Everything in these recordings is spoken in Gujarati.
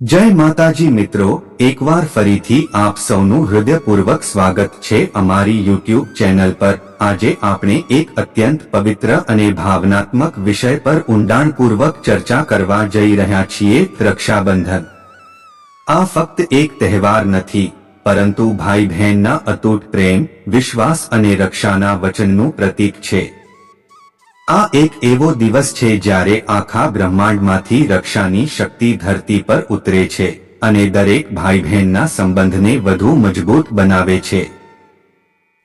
જય માતાજી મિત્રો, એકવાર ફરીથી આપ સૌનું હૃદયપૂર્વક સ્વાગત છે અમારી યુટ્યુબ ચેનલ પર. આજે આપણે એક અત્યંત પવિત્ર અને ભાવનાત્મક વિષય પર ઊંડાણપૂર્વક ચર્ચા કરવા જઈ રહ્યા છીએ, રક્ષાબંધન. આ ફક્ત એક તહેવાર નથી, પરંતુ ભાઈ બહેનના અતૂટ પ્રેમ, વિશ્વાસ અને રક્ષાના વચનનું પ્રતીક છે. આ એક એવો દિવસ છે જ્યારે આખા બ્રહ્માંડમાંથી રક્ષાની શક્તિ ધરતી પર ઉતરે છે અને દરેક ભાઈ બહેનના સંબંધને વધુ મજબૂત બનાવે છે.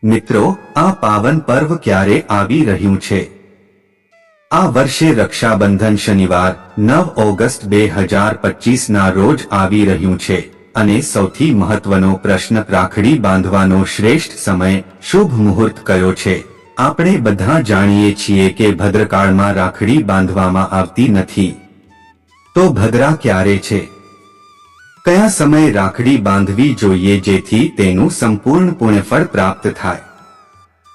મિત્રો, આ પાવન પર્વ ક્યારે આવી રહ્યું છે? આ વર્ષે રક્ષાબંધન શનિવાર, નવ ઓગસ્ટ બે હજાર પચીસના રોજ આવી રહ્યું છે અને સૌથી મહત્વનો પ્રશ્ન રાખડી બાંધવાનો શ્રેષ્ઠ સમય, શુભ મુહૂર્ત કયો છે? આપણે બધા જાણીએ છીએ કે ભદ્રકાળમાં રાખડી બાંધવામાં આવતી નથી. તો ભદ્રા ક્યારે છે? કયા સમયે રાખડી બાંધવી જોઈએ જેથી તેનું સંપૂર્ણ પુણ્યફળ પ્રાપ્ત થાય?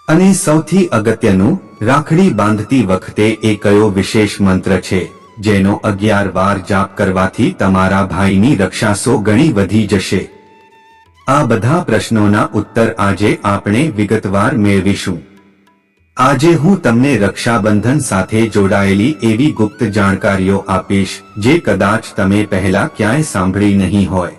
અને સૌથી અગત્યનું, રાખડી બાંધતી વખતે એ કયો વિશેષ મંત્ર છે, જેનો અગિયાર વાર જાપ કરવાથી તમારા ભાઈની રક્ષાસો ગણી વધી જશે? આ બધા પ્રશ્નોના ઉત્તર આજે આપણે વિગતવાર મેળવીશું. આજે હું તમને રક્ષાબંધન સાથે જોડાયેલી એવી ગુપ્ત જાણકારીઓ આપીશ, જે કદાચ તમે પહેલા ક્યાંય સાંભળી નહીં હોય.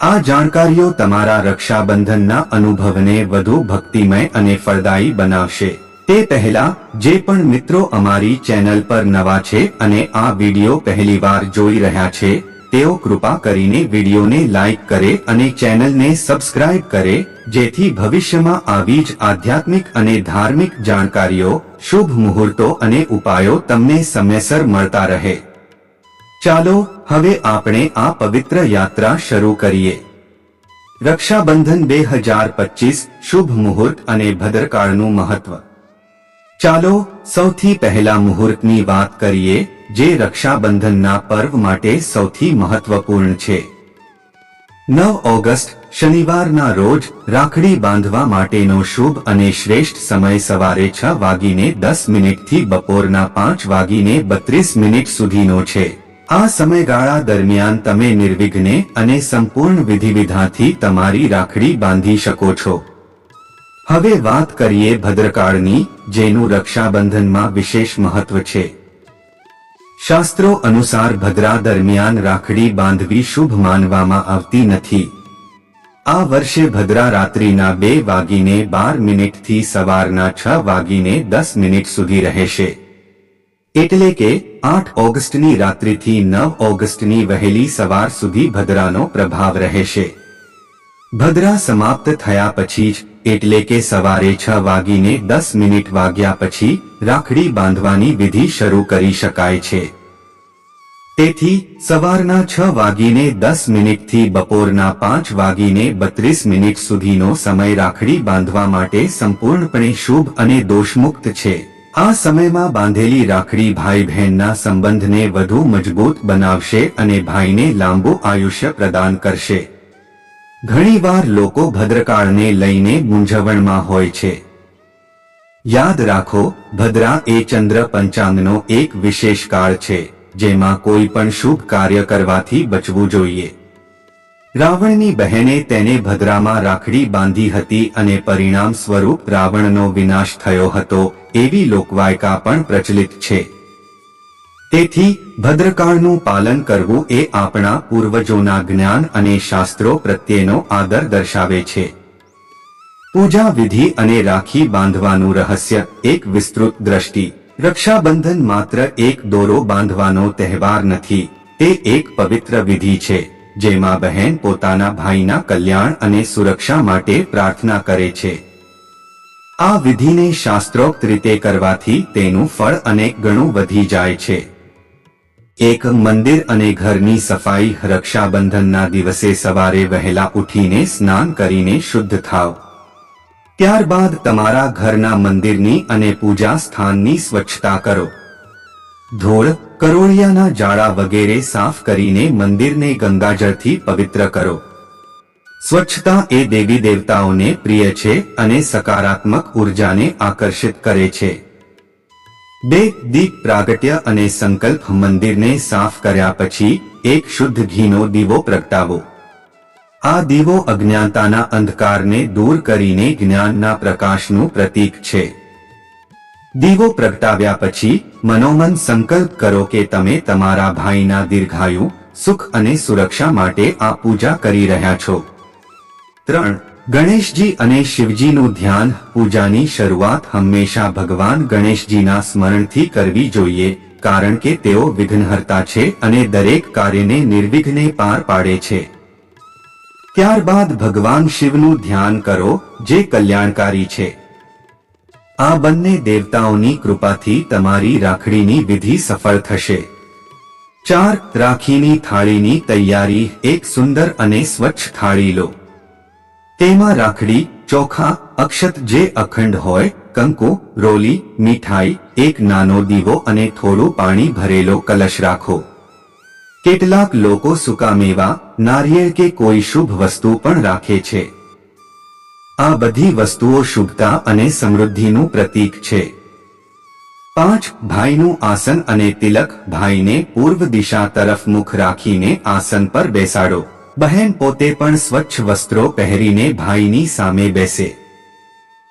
આ જાણકારીઓ તમારા રક્ષાબંધનના અનુભવને વધુ ભક્તિમય અને ફળદાયી બનાવશે. તે પહેલા, જે પણ મિત્રો અમારી ચેનલ પર નવા છે અને આ વિડિયો પહેલીવાર જોઈ રહ્યા છે તેઓ કૃપા કરીને વિડીયોને લાઈક કરે અને ચેનલને સબસ્ક્રાઇબ કરે, જેથી ભવિષ્યમાં આવી જ આધ્યાત્મિક અને ધાર્મિક જાણકારીઓ, શુભ મુહૂર્તો અને ઉપાયો તમને સમયસર મળતા રહે. ચાલો, હવે આપણે આ પવિત્ર યાત્રા શરૂ કરીએ. રક્ષાબંધન બે હજાર પચીસ, શુભ મુહૂર્ત અને ભદ્રકાળનું મહત્વ. ચાલો, સૌથી પહેલા મુહૂર્તની વાત કરીએ જે રક્ષાબંધનના પર્વ માટે સૌથી મહત્વપૂર્ણ છે. નવ ઓગસ્ટ, શનિવારના રોજ રાખડી બાંધવા માટેનો શુભ અને શ્રેષ્ઠ સમય સવારે છ વાગીને દસ મિનિટથી બપોરના પાંચ વાગીને બત્રીસ મિનિટ સુધીનો છે. આ સમયગાળા દરમિયાન તમે નિર્વિઘ્ને અને સંપૂર્ણ વિધિવિધાથી તમારી રાખડી બાંધી શકો છો. હવે વાત કરીએ ભદ્રકાળની, જેનું રક્ષાબંધનમાં વિશેષ મહત્વ છે. શાસ્ત્રો અનુસાર ભદ્રા દરમિયાન રાખડી બાંધવી શુભ માનવામાં આવતી નથી. આ વર્ષે ભદ્રા રાત્રિના બે વાગીને બાર મિનિટથી સવારના છ વાગીને દસ મિનિટ સુધી રહેશે. એટલે કે, આઠ ઓગસ્ટની રાત્રિથી નવ ઓગસ્ટની વહેલી સવાર સુધી ભદ્રાનો પ્રભાવ રહેશે. ભદ્રા સમાપ્ત થયા પછી જ એટલે કે સવારે છ વાગીને દસ મિનિટ વાગ્યા પછી રાખડી બાંધવાની વિધિ શરૂ કરી શકાય છે. તેથી, સવારના છ વાગીને દસ મિનિટથી બપોરના પાંચ વાગીને બત્રીસ મિનિટ સુધીનો સમય રાખડી બાંધવા માટે સંપૂર્ણપણે શુભ અને દોષમુક્ત છે. આ સમયમાં બાંધેલી રાખડી ભાઈ બહેનના સંબંધને વધુ મજબૂત બનાવશે અને ભાઈને લાંબુ આયુષ્ય પ્રદાન કરશે. ઘણીવાર લોકો ભદ્રકાળને લઈને મૂંઝવણમાં હોય છે. યાદ રાખો, ભદ્રા એ ચંદ્ર પંચાંગનો એક વિશેષ કાળ છે, જેમાં કોઈ પણ શુભ કાર્ય કરવાથી બચવું જોઈએ. રાવણની બહેને તેને ભદ્રામાં રાખડી બાંધી હતી અને પરિણામ સ્વરૂપ રાવણનો વિનાશ થયો હતો, એવી લોકવાયકા પણ પ્રચલિત છે. તેથી ભદ્રકાળનું પાલન કરવું એ આપણા પૂર્વજોના જ્ઞાન અને શાસ્ત્રો પ્રત્યેનો આદર દર્શાવે છે. પૂજા વિધિ અને રાખી બાંધવાનું રહસ્ય, એક વિસ્તૃત દ્રષ્ટિ. રક્ષાબંધન માત્ર એક દોરો બાંધવાનો તહેવાર નથી, તે એક પવિત્ર વિધિ છે, જેમાં બહેન પોતાના ભાઈના કલ્યાણ અને સુરક્ષા માટે પ્રાર્થના કરે છે. આ વિધિને શાસ્ત્રોક્ત રીતે કરવાથી તેનું ફળ અનેક ગણું વધી જાય છે. એક મંદિર અને ઘરની સફાઈ, રક્ષાબંધનના દિવસે સવારે વહેલા ઉઠીને સ્નાન કરીને શુદ્ધ થાવ. ત્યારબાદ તમારા ઘરના મંદિરની અને પૂજા સ્થાનની સ્વચ્છતા કરો. ધોળ, કરોળિયાના જાળા વગેરે સાફ કરીને મંદિરને ગંગાજળથી પવિત્ર કરો. સ્વચ્છતા એ દેવી દેવતાઓને પ્રિય છે અને સકારાત્મક ઉર્જાને આકર્ષિત કરે છે. બે દીપ પ્રાગટ્ય અને સંકલ્પ મંદિરને સાફ કર્યા પછી એક શુદ્ધ ઘીનો દીવો પ્રગટાવો. આ દીવો અજ્ઞાનતાના અંધકારને દૂર કરીને જ્ઞાનના પ્રકાશનું પ્રતીક છે. દીવો પ્રગટાવ્યા પછી મનોમન સંકલ્પ કરો કે તમે તમારા ભાઈના દીર્ઘાયુ, સુખ અને સુરક્ષા માટે આ પૂજા કરી રહ્યા છો. ત્રણ ગણેશજી અને શિવજીનું ધ્યાન, પૂજાની શરૂઆત હંમેશા ભગવાન ગણેશજીના સ્મરણથી કરવી જોઈએ, કારણ કે તેઓ વિઘ્નહર્તા છે અને દરેક કાર્યને નિર્વિઘ્ને પાર પાડે છે. ત્યારબાદ ભગવાન શિવનું ધ્યાન કરો, જે કલ્યાણકારી છે. આ બંને દેવતાઓની કૃપાથી તમારી રાખડીની વિધિ સફળ થશે. ચાર, રાખીની થાળીની તૈયારી, એક સુંદર અને સ્વચ્છ થાળી લો. તેમાં રાખડી, ચોખા, અક્ષત જે અખંડ હોય, કંકુ, રોલી, મીઠાઈ, એક નાનો દીવો અને થોડું પાણી ભરેલો કલશ રાખો. કેટલાક લોકો સૂકા મેવા, નારિયેળ કે કોઈ શુભ વસ્તુ પણ રાખે છે. આ બધી વસ્તુઓ શુભતા અને સમૃદ્ધિનું પ્રતીક છે. પાંચ, ભાઈનું આસન અને તિલક, ભાઈને પૂર્વ દિશા તરફ મુખ રાખીને આસન પર બેસાડો. બહેન પોતે પણ સ્વચ્છ વસ્ત્રો પહેરીને ભાઈની સામે બેસે.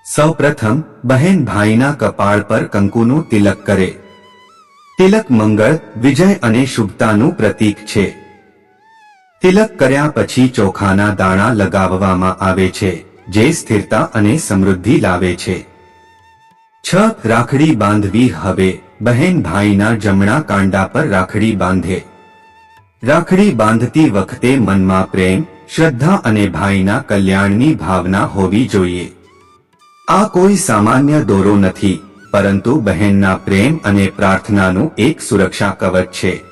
સૌપ્રથમ, બહેન ભાઈના કપાળ પર કંકુનું તિલક કરે. તિલક મંગળ, વિજય અને શુભતાનું પ્રતીક છે. તિલક કર્યા પછી ચોખાના દાણા લગાવવામાં આવે છે, જે સ્થિરતા અને સમૃદ્ધિ લાવે છે. છ રાખડી બાંધવી હવે, બહેન ભાઈના જમણા કાંડા પર રાખડી બાંધે. રાખડી બાંધતી વખતે મનમાં પ્રેમ, શ્રદ્ધા અને ભાઈના કલ્યાણની ભાવના હોવી જોઈએ. આ કોઈ સામાન્ય દોરો નથી, પરંતુ બહેનના પ્રેમ અને પ્રાર્થનાનું એક સુરક્ષા કવચ છે.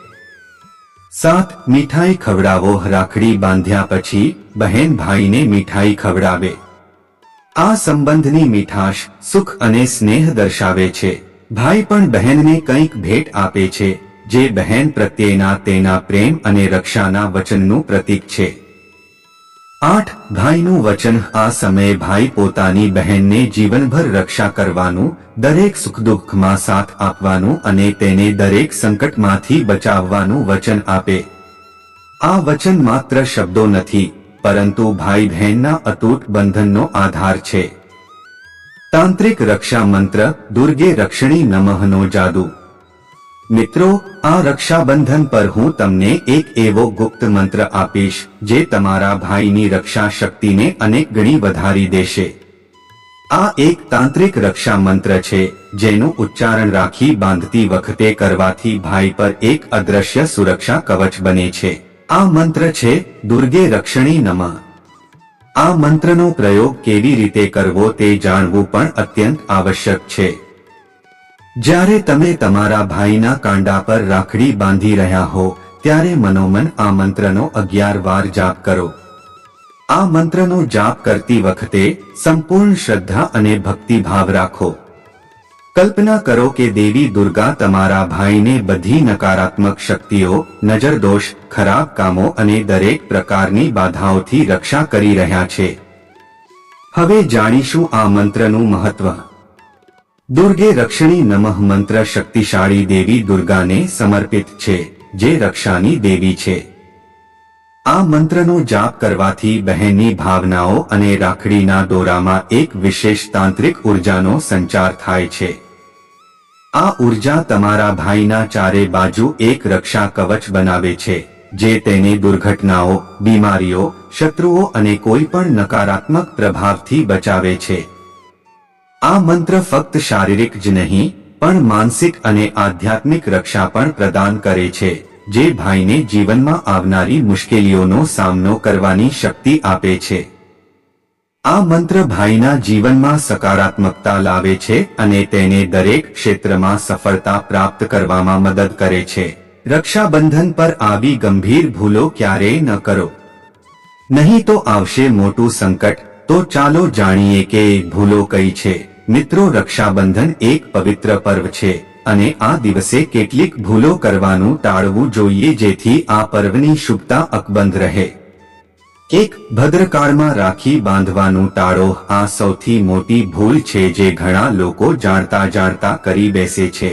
સાત, મીઠાઈ ખવડાવો. રાખડી બાંધ્યા પછી બહેન ભાઈને મીઠાઈ ખવડાવે. આ સંબંધની મીઠાશ સુખ અને સ્નેહ દર્શાવે છે. ભાઈ પણ બહેનને કંઈક ભેટ આપે છે. જે બહેન પ્રત્યેના તેના પ્રેમ અને રક્ષાના વચનનું પ્રતીક છે. આઠ, ભાઈનું વચન. આ સમયે ભાઈ પોતાની બહેનને જીવનભર રક્ષા કરવાનું, દરેક સુખ દુઃખમાં સાથ આપવાનું અને તેને દરેક સંકટમાંથી બચાવવાનું વચન આપે. આ વચન માત્ર શબ્દો નથી, પરંતુ ભાઈ બહેનના અતૂટ બંધનનો આધાર છે. તાંત્રિક રક્ષા મંત્ર, દુર્ગે રક્ષણી નમઃનો જાદુ. મિત્રો, આ રક્ષાબંધન પર હું તમને એક એવો ગુપ્ત મંત્ર આપીશ, જે તમારા ભાઈની રક્ષા શક્તિને અનેક ગણી વધારી દેશે. આ એક તાંત્રિક રક્ષા મંત્ર છે, જેનું ઉચ્ચારણ રાખી બાંધતી વખતે કરવાથી ભાઈ પર એક અદ્રશ્ય સુરક્ષા કવચ બને છે. આ મંત્ર છે, દુર્ગે રક્ષણી નમા આ મંત્રનો પ્રયોગ કેવી રીતે કરવો તે જાણવું પણ અત્યંત આવશ્યક છે. જ્યારે તમે તમારા ભાઈના કાંડા પર રાખડી બાંધી રહ્યા હો, ત્યારે મનોમન આ મંત્રનો અગિયાર વાર જાપ કરો. આ મંત્રનો જાપ કરતી વખતે સંપૂર્ણ શ્રદ્ધા અને ભક્તિભાવ રાખો. કલ્પના કરો કે દેવી દુર્ગા તમારા ભાઈને બધી નકારાત્મક શક્તિઓ નજર દોષ ખરાબ કામો અને દરેક પ્રકારની બાધાઓથી રક્ષા કરી રહ્યા છે. હવે જાણીશું આ મંત્રનું મહત્વ. દુર્ગે રક્ષણી નમઃ મંત્ર શક્તિશાળી દેવી દુર્ગાને સમર્પિત છે, જે રક્ષાની દેવી છે. આ મંત્રનો જાપ કરવાથી બહેનની ભાવનાઓ અને રાખડીના દોરામાં એક વિશેષ તાંત્રિક ઉર્જાનો સંચાર થાય છે. આ ઊર્જા તમારા ભાઈના ચારે બાજુ એક રક્ષા કવચ બનાવે છે, જે તેને દુર્ઘટનાઓ, બીમારીઓ, શત્રુઓ અને કોઈ પણ નકારાત્મક પ્રભાવથી બચાવે છે. આ મંત્ર ફક્ત શારીરિક જ નહીં, પણ માનસિક અને આધ્યાત્મિક રક્ષા પણ પ્રદાન કરે છે, જે ભાઈને જીવનમાં આવનારી મુશ્કેલીઓનો સામનો કરવાની શક્તિ આપે છે. આ મંત્ર ભાઈના જીવનમાં સકારાત્મકતા લાવે છે અને તેને દરેક ક્ષેત્રમાં સફળતા પ્રાપ્ત કરવામાં મદદ કરે છે. રક્ષાબંધન પર આવી ગંભીર ભૂલો ક્યારેય ન કરો. નહીં તો આવશે મોટું સંકટ, તો ચાલો જાણીએ કે ભૂલો કઈ છે. મિત્રો, રક્ષાબંધન એક પવિત્ર પર્વ છે અને આ દિવસે કેટલીક ભૂલો કરવાનું ટાળવું જોઈએ જેથી આ પર્વની શુભતા અકબંધ રહે. એક ભદ્રકાળમાં રાખી બાંધવાનું ટાળો આ સૌથી મોટી ભૂલ છે જે ઘણા લોકો જાણતા જાણતા કરી બેસે છે.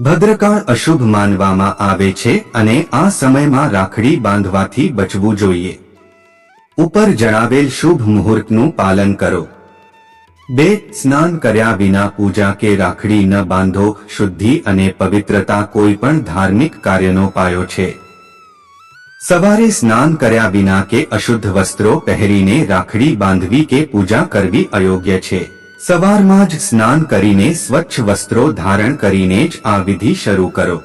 ભદ્રકાળ અશુભ માનવામાં આવે છે અને આ સમયમાં રાખડી બાંધવાથી બચવું જોઈએ. ઉપર જણાવેલ શુભ મુહૂર્તનું પાલન કરો. બે, સ્નાન કર્યા વિના પૂજા કે રાખડી ન બાંધો, શુદ્ધિ અને પવિત્રતા કોઈ પણ ધાર્મિક કાર્યનો પાયો છે. સવારે સ્નાન કર્યા વિના કે અશુદ્ધ વસ્ત્રો પહેરીને રાખડી બાંધવી કે પૂજા કરવી અયોગ્ય છે. સવારમાં જ સ્નાન કરીને સ્વચ્છ વસ્ત્રો ધારણ કરીને જ આ વિધિ શરૂ કરો.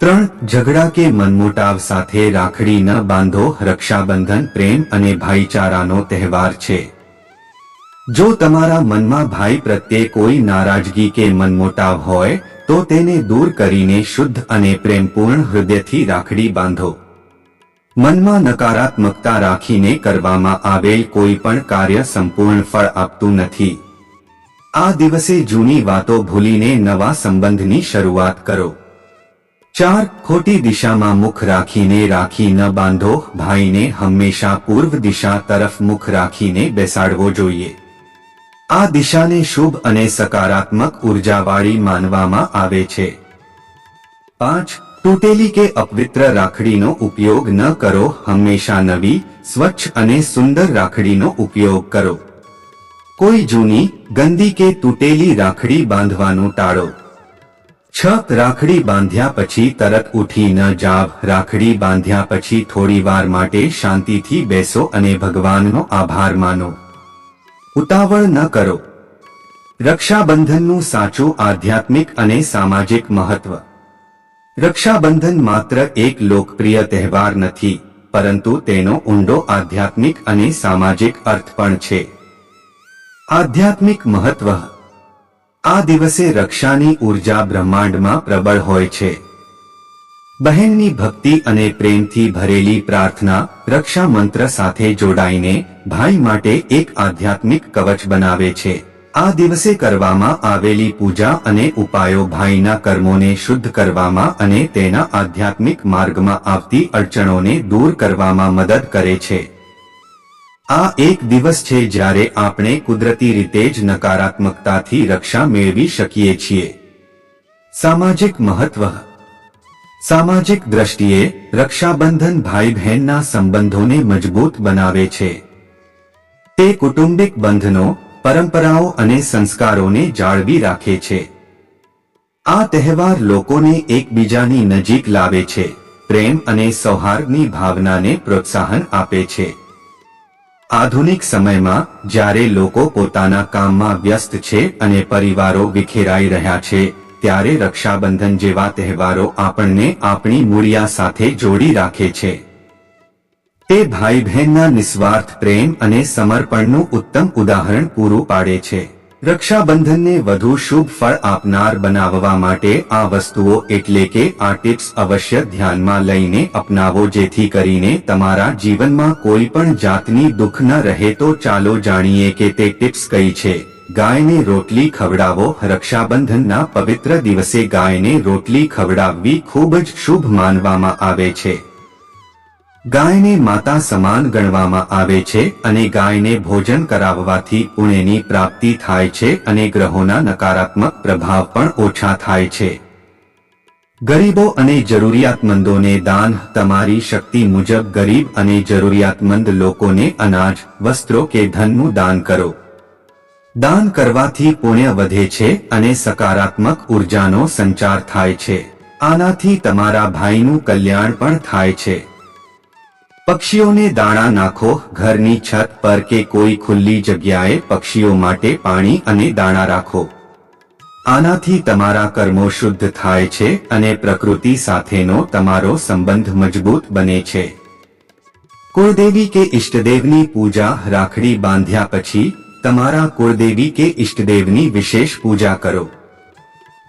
ત્રણ, ઝઘડા કે મનમોટાવ સાથે રાખડી ન બાંધો, રક્ષાબંધન, પ્રેમ અને ભાઈચારાનો તહેવાર છે. જો તમારા મનમાં ભાઈ પ્રત્યે કોઈ નારાજગી કે મનમોટાવ હોય, તો તેને દૂર કરીને શુદ્ધ અને પ્રેમપૂર્ણ હૃદયથી રાખડી બાંધો. મનમાં નકારાત્મકતા રાખીને કરવામાં આવેલ કોઈ પણ કાર્ય સંપૂર્ણ ફળ આપતું નથી. આ દિવસે જૂની વાતો ભૂલીને નવા સંબંધની શરૂઆત કરો. ચાર, ખોટી દિશામાં મુખ રાખીને રાખી ન બાંધો. ભાઈને હંમેશા પૂર્વ દિશા તરફ મુખ રાખીને બેસાડવો જોઈએ. આ દિશાને શુભ અને સકારાત્મક ઉર્જાવાળી માનવામાં આવે છે. પાંચ, તૂટેલી કે અપવિત્ર રાખડીનો ઉપયોગ ન કરો, હંમેશા નવી, સ્વચ્છ અને સુંદર રાખડીનો ઉપયોગ કરો. કોઈ જૂની, ગંદી કે તૂટેલી રાખડી બાંધવાનું ટાળો. છ રાખડી બાંધ્યા પછી તરત ઉઠી ન જાવ, રાખડી બાંધ્યા પછી થોડી વાર માટે શાંતિથી બેસો અને ભગવાનનો આભાર માનો. ઉતાવળ ન કરો. રક્ષાબંધનનું સાચું, આધ્યાત્મિક અને સામાજિક મહત્વ. રક્ષાબંધન માત્ર એક લોકપ્રિય તહેવાર નથી, પરંતુ તેનો ઊંડો આધ્યાત્મિક અને સામાજિક અર્થ પણ છે. આધ્યાત્મિક મહત્વ. આ દિવસે રક્ષાની ઊર્જા બ્રહ્માંડમાં પ્રબળ હોય છે. બહેનની ભક્તિ અને પ્રેમથી ભરેલી પ્રાર્થના, રક્ષા મંત્ર સાથે જોડાઈને ભાઈ માટે એક આધ્યાત્મિક કવચ બનાવે છે. આ દિવસે કરવામાં આવેલી પૂજા અને ઉપાયો ભાઈના કર્મોને શુદ્ધ કરવામાં અને તેના આધ્યાત્મિક માર્ગમાં આવતી અડચણોને દૂર કરવામાં મદદ કરે છે. આ એક દિવસ છે જ્યારે આપણે કુદરતી રીતે જ નકારાત્મકતાથી રક્ષા મેળવી શકીએ છીએ. સામાજિક મહત્વ સામાજિક દ્રષ્ટિએ રક્ષાબંધન ભાઈ બહેનના સંબંધોને મજબૂત બનાવે છે. તે કુટુંબિક બંધનો, પરંપરાઓ અને સંસ્કારોને જાળવી રાખે છે. આ તહેવાર લોકોને એકબીજાની નજીક લાવે છે, પ્રેમ અને સૌહાર્દની ભાવનાને પ્રોત્સાહન આપે છે. આધુનિક સમયમાં, જ્યારે લોકો પોતાના કામમાં વ્યસ્ત છે અને પરિવારો વિખેરાઈ રહ્યા છે ત્યારે રક્ષાબંધન જેવા તહેવારો આપણને આપણી મૂળિયા સાથે જોડી રાખે છે. તે ભાઈ બહેનના નિસ્વાર્થ પ્રેમ અને સમર્પણનું ઉત્તમ ઉદાહરણ પૂરું પાડે છે. રક્ષાબંધનને વધુ શુભ ફળ આપનાર બનાવવા માટે આ વસ્તુઓ એટલે કે આ ટિપ્સ અવશ્ય ધ્યાનમાં લઈને અપનાવો જેથી કરીને તમારા જીવનમાં કોઈ પણ જાતની દુઃખ ન રહે તો ચાલો જાણીએ કે તે ટિપ્સ કઈ છે. ગાયને રોટલી ખવડાવો, રક્ષાબંધનના પવિત્ર દિવસે ગાયને રોટલી ખવડાવવી ખૂબ જ શુભ માનવામાં આવે છે. ગાયને માતા સમાન ગણવામાં આવે છે અને ગાયને ભોજન કરાવવાથી ઉણેની પ્રાપ્તિ થાય છે અને ગ્રહોના નકારાત્મક પ્રભાવ પણ ઓછા થાય છે. ગરીબો અને જરૂરિયાતમંદોને દાન, તમારી શક્તિ મુજબ ગરીબ અને જરૂરિયાતમંદ લોકોને અનાજ, વસ્ત્રો કે ધનનું દાન કરો. દાન કરવાથી પુણ્ય વધે છે અને સકારાત્મક ઉર્જાનો સંચાર થાય છે. આનાથી તમારા ભાઈનું કલ્યાણ પણ થાય છે. પક્ષીઓને દાણા નાખો, ઘરની છત પર કે કોઈ ખુલ્લી જગ્યાએ પક્ષીઓ માટે પાણી અને દાણા રાખો. આનાથી તમારા કર્મો શુદ્ધ થાય છે અને પ્રકૃતિ સાથેનો તમારો સંબંધ મજબૂત બને છે. કુળદેવી કે ઇષ્ટદેવની પૂજા રાખડી બાંધ્યા પછી તમારા કુળદેવી કે ઇષ્ટદેવની વિશેષ પૂજા કરો.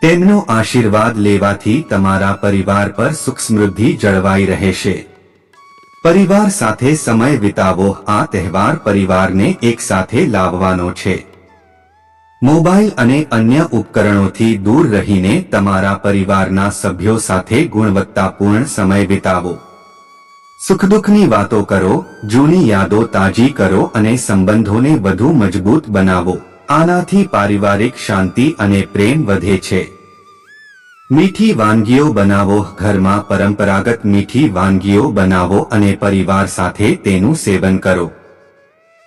તેમનો આશીર્વાદ લેવાથી તમારા પરિવાર પર સુખ સમૃદ્ધિ જળવાઈ રહેશે. પરિવાર સાથે સમય વિતાવો, આ તહેવાર પરિવારને એક સાથે લાવવાનો છે. મોબાઈલ અને અન્ય ઉપકરણોથી દૂર રહીને તમારા પરિવારના સભ્યો સાથે ગુણવત્તાપૂર્ણ સમય વિતાવો. સુખ દુઃખની વાતો કરો, જૂની યાદો તાજી કરો અને સંબંધોને વધુ મજબૂત બનાવો. આનાથી પારિવારિક શાંતિ અને પ્રેમ વધે છે. મીઠી વાનગીઓ બનાવો, ઘરમાં પરંપરાગત મીઠી વાનગીઓ બનાવો અને પરિવાર સાથે તેનું સેવન કરો.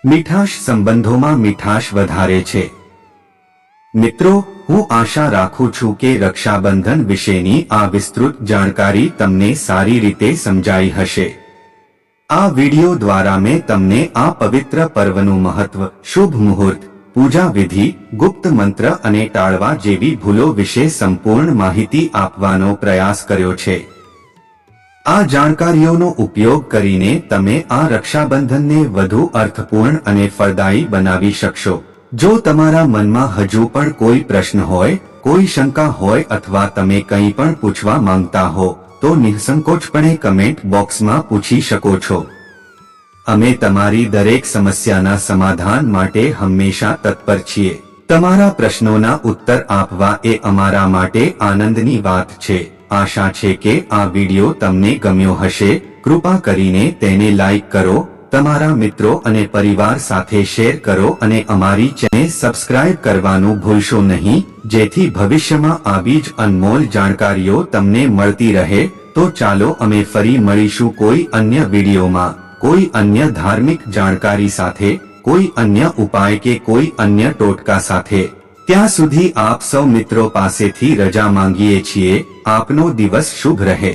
મીઠાશ સંબંધોમાં મીઠાશ વધારે છે. મિત્રો, હું આશા રાખું છું કે રક્ષાબંધન વિશેની આ વિસ્તૃત જાણકારી તમને સારી રીતે સમજાઈ હશે. આ વિડિયો દ્વારા મેં તમને આ પવિત્ર પર્વનું મહત્વ, શુભ મુહૂર્ત, પૂજા વિધિ, ગુપ્ત મંત્ર અને ટાળવા જેવી ભૂલો વિશે સંપૂર્ણ માહિતી આપવાનો પ્રયાસ કર્યો છે. આ જાણકારીઓનો ઉપયોગ કરીને તમે આ રક્ષાબંધનને વધુ અર્થપૂર્ણ અને ફળદાયી બનાવી શકશો. જો તમારા મનમાં હજુ પણ કોઈ પ્રશ્ન હોય, કોઈ શંકા હોય અથવા તમે કંઈ પણ પૂછવા માંગતા હો તો નિઃસંકોચપણે કમેન્ટ બોક્સમાં પૂછી શકો છો. અમે તમારી દરેક સમસ્યાના સમાધાન માટે હંમેશા તત્પર છીએ. તમારા પ્રશ્નોના ઉત્તર આપવા એ અમારા માટે આનંદની વાત છે. આશા છે કે આ વિડિયો તમને ગમ્યો હશે. કૃપા કરીને તેને લાઇક કરો તમારા મિત્રો અને પરિવાર સાથે શેર કરો અને અમારી ચેનલ સબસ્ક્રાઇબ કરવાનું ભૂલશો નહીં. જેથી ભવિષ્યમાં આવી જ અનમોલ જાણકારીઓ તમને મળતી રહે. તો ચાલો અમે ફરી મળીશું કોઈ અન્ય વિડીયોમાં. કોઈ અન્ય ધાર્મિક જાણકારી સાથે, કોઈ અન્ય ઉપાય કે કોઈ અન્ય ટોટકા સાથે. ત્યાં સુધી આપ સૌ મિત્રો પાસેથી રજા માંગીએ છીએ. આપનો દિવસ શુભ રહે.